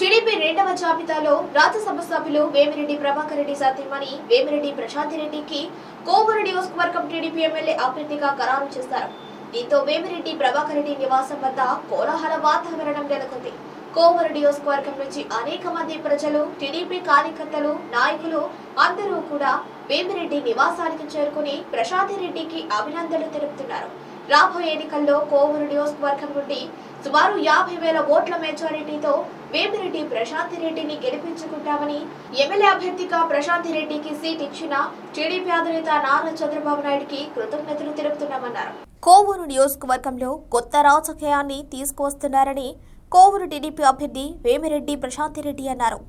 TDP రెండవ జాబితాలో రాజ్యసభ సభ్యులు వేమిరెడ్డి ప్రభాకర్ రెడ్డి సాధ్యమని వేమిరెడ్డి ప్రశాంత్ రెడ్డికి కోవూరు నియోజకవర్గం టీడీపీ ఎమ్మెల్యే అభ్యర్థిగా ఖరారు చేశారు. దీంతో వేమిరెడ్డి ప్రభాకర్ రెడ్డి నివాసం వద్ద కోలాహల వాతావరణం నెలకొంది. కోవూరు నియోజకవర్గం నుంచి అనేక మంది ప్రజలు టీడీపీ కార్యకర్తలు నాయకులు అందరూ కూడా వేమిరెడ్డి నివాసానికి చేరుకుని ప్రశాంత్ రెడ్డికి అభినందనలు తెలుపుతున్నారు. రాబోయే ఎన్నికల్లో కోవూరు నియోజకవర్గం నుండి సుమారు యాభై వేల ఓట్ల మెజారిటీతో వేమిరెడ్డి ప్రశాంతి రెడ్డిని గెలిపించుకుంటామని ఎమ్మెల్యే అభ్యర్థిగా ప్రశాంతి రెడ్డికి సీట్ ఇచ్చిన టీడీపీ అధినేత నారా చంద్రబాబు నాయుడుకి కృతజ్ఞతలు తెలుపుతున్నామన్నారు. కోవూరు నియోజకవర్గంలో కొత్త రాజకీయాన్ని తీసుకువస్తున్నారని కోవూరు టీడీపీ అభ్యర్థి వేమిరెడ్డి ప్రశాంతి రెడ్డి అన్నారు.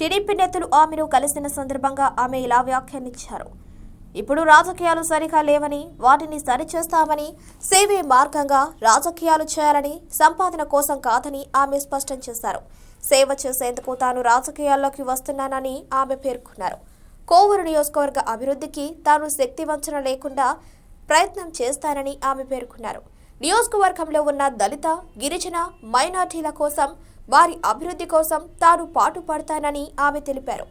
టీడీపీ నేతలు ఆమెను కలిసిన సందర్భంగా ఆమె ఇలా వ్యాఖ్యానించారు. ఇప్పుడు రాజకీయాలు సరిగా లేవని వాటిని సరిచేస్తామని సేవే మార్గంగా రాజకీయాలు చేయాలని సంపాదన కోసం కాదని ఆమె స్పష్టం చేశారు. సేవ చేసేందుకు తాను రాజకీయాల్లోకి వస్తున్నానని ఆమె పేర్కొన్నారు. కోవూరు నియోజకవర్గ అభివృద్ధికి తాను శక్తి వంచన లేకుండా ప్రయత్నం చేస్తానని ఆమె పేర్కొన్నారు. నియోజకవర్గంలో ఉన్న దళిత గిరిజన మైనార్టీల కోసం వారి అభివృద్ధి కోసం తాను పాటుపడతానని ఆమె తెలిపారు.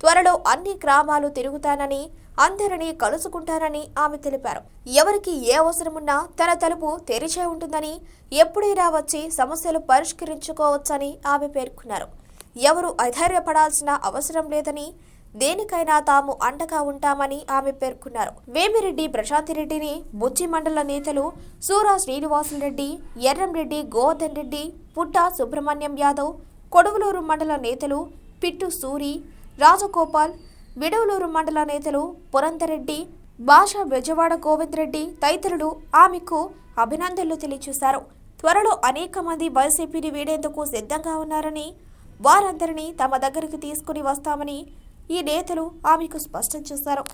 త్వరలో అన్ని గ్రామాలు తిరుగుతానని అందరినీ కలుసుకుంటానని ఆమె తెలిపారు. ఎవరికి ఏ అవసరమున్నా తన తలుపు తెరిచే ఉంటుందని ఎప్పుడైనా వచ్చి సమస్యలు పరిష్కరించుకోవచ్చని ఆమె పేర్కొన్నారు. ఎవరు అధైర్యపడాల్సిన అవసరం లేదని దేనికైనా తాము అండగా ఉంటామని ఆమె పేర్కొన్నారు. వేమిరెడ్డి ప్రశాంతిరెడ్డిని బుచ్చి మండల నేతలు సూరా శ్రీనివాసులరెడ్డి ఎర్రంరెడ్డి గోవర్ధన్ రెడ్డి పుట్ట సుబ్రహ్మణ్యం యాదవ్ కొడవలూరు మండల నేతలు పిట్టు సూరి రాజగోపాల్ విడవలూరు మండల నేతలు పురంధరెడ్డి భాష బెజవాడ గోవిందరెడ్డి తదితరులు ఆమెకు అభినందనలు తెలియజేశారు త్వరలో అనేక మంది వైసీపీని వీడేందుకు సిద్ధంగా ఉన్నారని వారందరినీ తమ దగ్గరికి తీసుకుని వస్తామని ఈ నేతలు ఆమెకు స్పష్టం చేశారు.